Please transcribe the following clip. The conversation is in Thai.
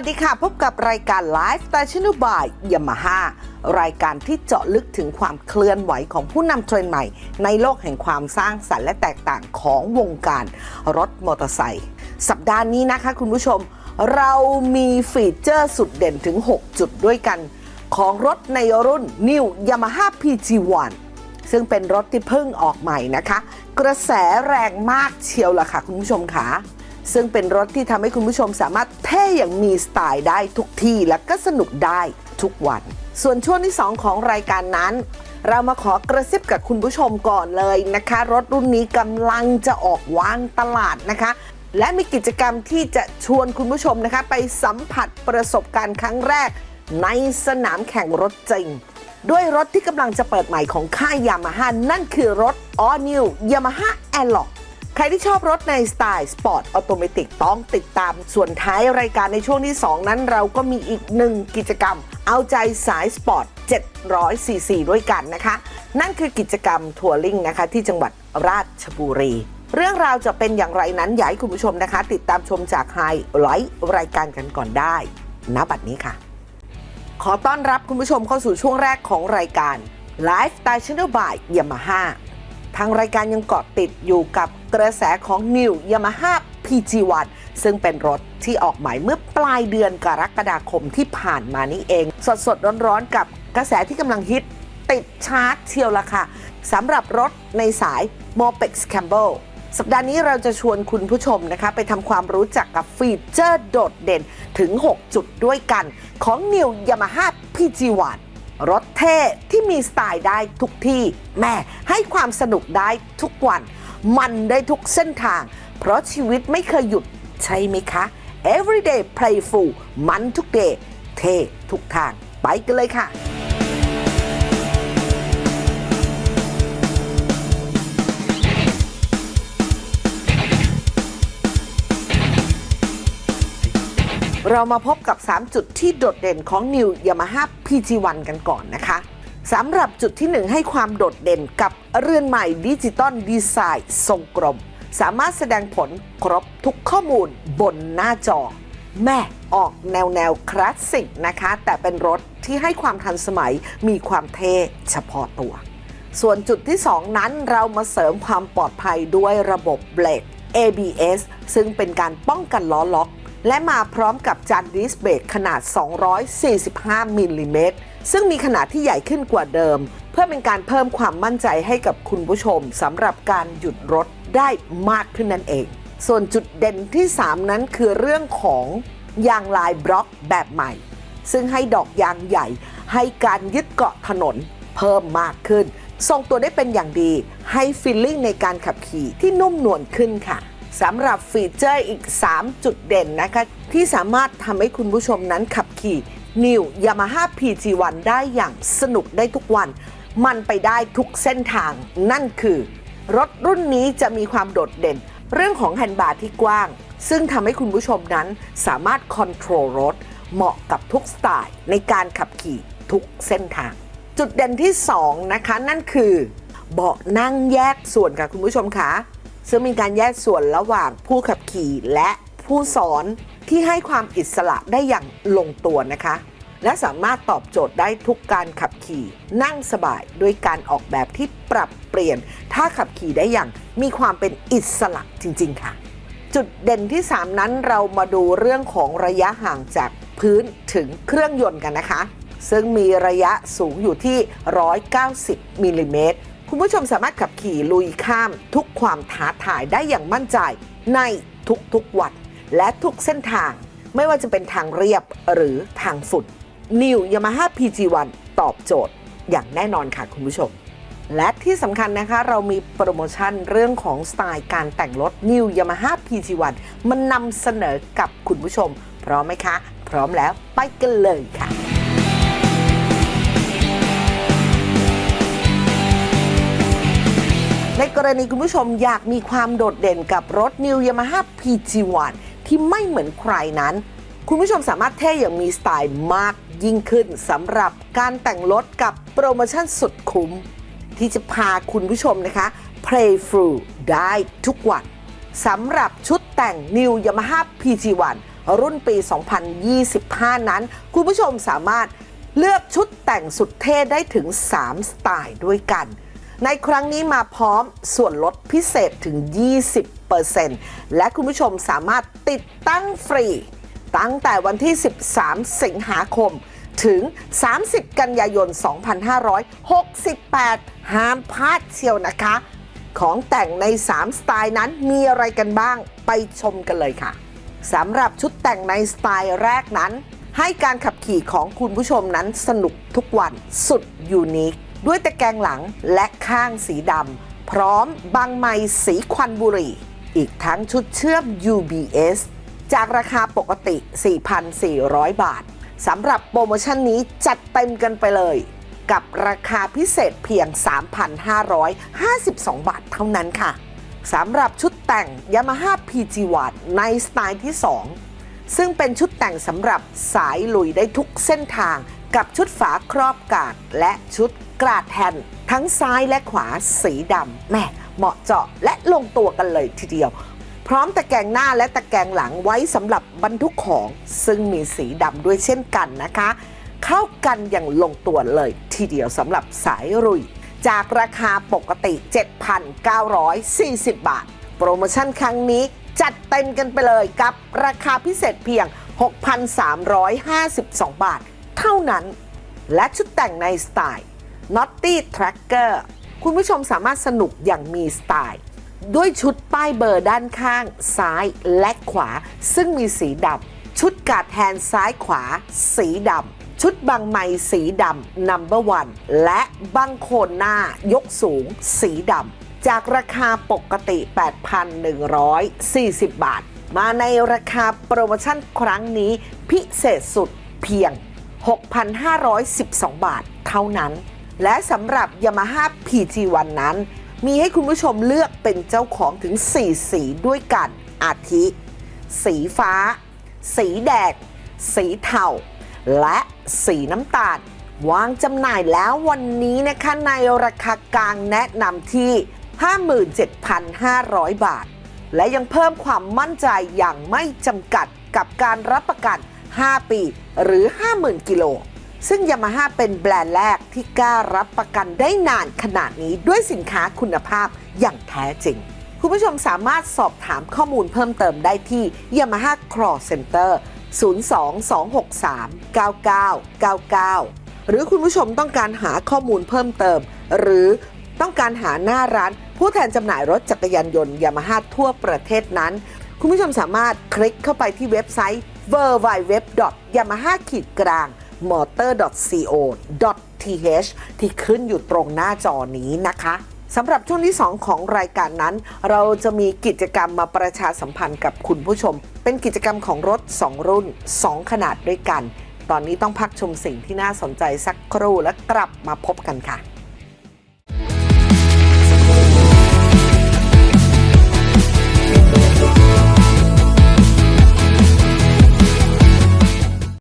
วัสดีค่ะ พบกับรายการ Live s t a t i o n by Yamaha รายการที่เจาะลึกถึงความเคลื่อนไหวของผู้นำเทรนด์ใหม่ ในโลกแห่งความสร้างสรรค์และแตกต่างของวงการรถมอเตอร์ไซค์สัปดาห์นี้นะคะคุณผู้ชม เรามีฟีเจอร์สุดเด่นถึง 6 จุดด้วยกัน ของรถในรุ่น New Yamaha PG1 ซึ่งเป็นรถที่เพิ่งออกใหม่นะคะ กระแสแรงมากเชียวล่ะค่ะคุณผู้ชมค่ะ ซึ่งเป็นรถที่ทำให้คุณผู้ชมสามารถเท่อย่างมีสไตล์ได้ทุกที่และก็สนุกได้ทุกวัน ส่วนช่วงที่ 2 ของรายการนั้น เรามาขอกระซิบกับคุณผู้ชมก่อนเลยนะคะ รถรุ่นนี้กำลังจะออกวางตลาดนะคะ และมีกิจกรรมที่จะชวนคุณผู้ชมนะคะ ไปสัมผัสประสบการณ์ครั้งแรก ในสนามแข่งรถจริงด้วยรถที่กำลังจะเปิดใหม่ของค่ายยามาฮ่านั่นคือรถ All New Yamaha a l l o c ใครที่ชอบรถในสไตล์สปอร์ตออโตเมติกต้องติดตาม ส่วนท้ายรายการในช่วงที่ 2 นั้นเราก็มีอีกหนึ่งกิจกรรม เอาใจสายสปอร์ต700ซีซีด้วยกันนะคะ นั่นคือกิจกรรมทัวริงนะคะ ที่จังหวัดราชบุรีเรื่องราวจะเป็นอย่างไรนั้นอยากให้คุณผู้ชมนะคะ ติดตามชมจากไฮไลท์รายการกันก่อนได้ณบัดนี้ค่ะ ขอต้อนรับคุณผู้ชมเข้าสู่ช่วงแรกของรายการ Lifestyle Channel by Yamaha ทางรายการยังเกาะติดอยู่กับ กระแสของ New Yamaha PG1 ซึ่งเป็นรถที่ออกใหม่เมื่อปลายเดือนกรกฎาคมที่ผ่านมานี้เอง สดสดร้อนๆ กับกระแสที่กำลังฮิตติดชาร์จเชียวละค่ะสำหรับรถในสาย Mopex Campbell สัปดาห์นี้เราจะชวนคุณผู้ชมนะคะ ไปทำความรู้จักกับฟีเจอร์โดดเด่นถึง 6 จุดด้วยกัน ของ New Yamaha PG1 รถเท่ที่มีสไตล์ได้ทุกที่ แม่ให้ความสนุกได้ทุกวัน มันได้ทุกเส้นทาง เพราะชีวิตไม่เคยหยุดใช่ไหมคะ everyday playful มันทุกเดย์เท่ทุกทาง ไปกันเลยค่ะเรามาพบกับ 3 จุดที่โดดเด่นของ New Yamaha PG1 กันก่อนนะคะ สำหรับจุดที่ 1 ให้ความโดดเด่นกับเรือนใหม่ดิจิตอลดีไซน์ทรงกลม สามารถแสดงผลครบทุกข้อมูลบนหน้าจอ แม่ออกแนวแนวคลาสสิกนะคะ แต่เป็นรถที่ให้ความทันสมัยมีความเท่เฉพาะตัว ส่วนจุดที่ 2 นั้นเรามาเสริมความปลอดภัยด้วยระบบเบรก ABS ซึ่งเป็นการป้องกันล้อล็อก และมาพร้อมกับจานดิสเบรกขนาด 245มิลลิเมตร ซึ่งมีขนาดที่ใหญ่ขึ้นกว่าเดิม เพื่อเป็นการเพิ่มความมั่นใจให้กับคุณผู้ชมสำหรับการหยุดรถได้มากขึ้นนั่นเอง ส่วนจุดเด่นที่ 3 นั้นคือเรื่องของยางลายบล็อกแบบใหม่ ซึ่งให้ดอกยางใหญ่ ให้การยึดเกาะถนนเพิ่มมากขึ้น ทรงตัวได้เป็นอย่างดี ให้ฟีลลิ่งในการขับขี่ที่นุ่มนวลขึ้นค่ะสำหรับฟีเจอร์อีก 3 จุดเด่นนะคะ ที่สามารถทำให้คุณผู้ชมนั้นขับขี่ New Yamaha PG1 ได้อย่างสนุกได้ทุกวัน มันไปได้ทุกเส้นทาง นั่นคือ รถรุ่นนี้จะมีความโดดเด่น เรื่องของแฮนด์บาร์ที่กว้าง ซึ่งทำให้คุณผู้ชมนั้นสามารถคอนโทรลรถ เหมาะกับทุกสไตล์ในการขับขี่ทุกเส้นทาง จุดเด่นที่ 2 นะคะ นั่นคือ เบาะนั่งแยกส่วนค่ะคุณผู้ชมคะซึ่งมีการแยกส่วนระหว่างผู้ขับขี่และผู้สอน ที่ให้ความอิสระได้อย่างลงตัวนะคะ และสามารถตอบโจทย์ได้ทุกการขับขี่ นั่งสบายด้วยการออกแบบที่ปรับเปลี่ยน ถ้าขับขี่ได้อย่างมีความเป็นอิสระจริง ๆ ค่ะ จุดเด่นที่ 3 นั้นเรามาดูเรื่องของระยะห่างจากพื้นถึงเครื่องยนต์กันนะคะ ซึ่งมีระยะสูงอยู่ที่ 190มิลลิเมตรคุณผู้ชมสามารถขับขี่ลุยข้ามทุกความท้าทายได้อย่างมั่นใจในทุกๆวัน และทุกเส้นทางไม่ว่าจะเป็นทางเรียบหรือทางฝุ่น New Yamaha PG1 ตอบโจทย์อย่างแน่นอนค่ะคุณผู้ชม และที่สำคัญนะคะเรามีโปรโมชั่นเรื่องของสไตล์การแต่งรถ New Yamaha PG1 มันนำเสนอกับคุณผู้ชม พร้อมไหมคะ พร้อมแล้วไปกันเลยค่ะในกรณีคุณผู้ชมอยากมีความโดดเด่นกับรถ New Yamaha PG1 ที่ไม่เหมือนใครนั้น คุณผู้ชมสามารถเท่อย่างมีสไตล์มากยิ่งขึ้นสำหรับการแต่งรถกับโปรโมชั่นสุดคุ้ม ที่จะพาคุณผู้ชมนะคะ play through ได้ทุกวันสำหรับชุดแต่ง New Yamaha PG1 รุ่นปี 2025 นั้น คุณผู้ชมสามารถเลือกชุดแต่งสุดเท่ได้ถึง 3 สไตล์ด้วยกัน ในครั้งนี้มาพร้อมส่วนลดพิเศษถึง 20%และคุณผู้ชมสามารถติดตั้งฟรี ตั้งแต่วันที่ 13 สิงหาคม ถึง 30 กันยายน 2568 ห้ามพลาดเชียวนะคะ ของแต่งใน 3 สไตล์นั้นมีอะไรกันบ้างไปชมกันเลยค่ะสำหรับชุดแต่งในสไตล์แรกนั้น ให้การขับขี่ของคุณผู้ชมนั้นสนุกทุกวันสุดยูนิค ด้วยตะแกรงหลังและข้างสีดำพร้อมบางไม้สีควันบุหรี่ อีกทั้งชุดเชื่อม UBS จากราคาปกติ 4,400 บาทสำหรับโปรโมชั่นนี้จัดเต็มกันไปเลย กับราคาพิเศษเพียง 3,552 บาทเท่านั้นค่ะสำหรับชุดแต่ง Yamaha PG1 ในสไตล์ที่ 2 ซึ่งเป็นชุดแต่งสำหรับสายลุยได้ทุกเส้นทาง กับชุดฝาครอบกาดและชุดกราดแทนทั้งซ้ายและขวาสีดำแม่เหมาะเจาะและลงตัวกันเลยทีเดียว พร้อมตะแกรงหน้าและตะแกรงหลังไว้สำหรับบรรทุกของซึ่งมีสีดำด้วยเช่นกันนะคะ เข้ากันอย่างลงตัวเลยทีเดียวสำหรับสายรุย จากราคาปกติ 7,940 บาท โปรโมชั่นครั้งนี้จัดเต็มกันไปเลยกับราคาพิเศษเพียง 6,352 บาท เท่านั้น และชุดแต่งในสไตล์ Naughty Tracker คุณผู้ชมสามารถสนุกอย่างมีสไตล์ ด้วยชุดป้ายเบอร์ด้านข้าง ซ้ายและขวา ซึ่งมีสีดำชุดกาดแทนซ้ายขวา สีดำชุดบังไมสีดำ Number One และบังโคนหน้ายกสูง สีดำจากราคาปกติ 8,140 บาท มาในราคาโปรโมชั่นครั้งนี้พิเศษสุดเพียง 6,512 บาทเท่านั้น และสำหรับ Yamaha PG1 นั้น มีให้คุณผู้ชมเลือกเป็นเจ้าของถึง 4 สีด้วยกันอาทิ สีฟ้า สีแดง สีเทา และสีน้ำตาล วางจำหน่ายแล้ววันนี้นะคะในราคากลางแนะนำที่ 57,500 บาท และยังเพิ่มความมั่นใจอย่างไม่จำกัดกับการรับประกัน 5 ปี หรือ 50,000 กิโล ซึ่ง Yamaha เป็นแบรนด์แรกที่กล้ารับประกันได้นานขนาดนี้ด้วยสินค้าคุณภาพอย่างแท้จริง คุณผู้ชมสามารถสอบถามข้อมูลเพิ่มเติมได้ที่ Yamaha Call Center 022639999 หรือคุณผู้ชมต้องการหาข้อมูลเพิ่มเติม หรือต้องการหาหน้าร้าน ผู้แทนจำหน่ายรถจักรยานยนต์ Yamaha ทั่วประเทศนั้น คุณผู้ชมสามารถคลิกเข้าไปที่เว็บไซต์ www.yamaha-motor.co.th ที่ขึ้นอยู่ตรงหน้าจอนี้นะคะสำหรับช่วงที่ 2 ของรายการนั้น เราจะมีกิจกรรมมาประชาสัมพันธ์กับคุณผู้ชม เป็นกิจกรรมของรถ 2 รุ่น 2 ขนาดด้วยกัน ตอนนี้ต้องพักชมสิ่งที่น่าสนใจสักครู่และกลับมาพบกันค่ะ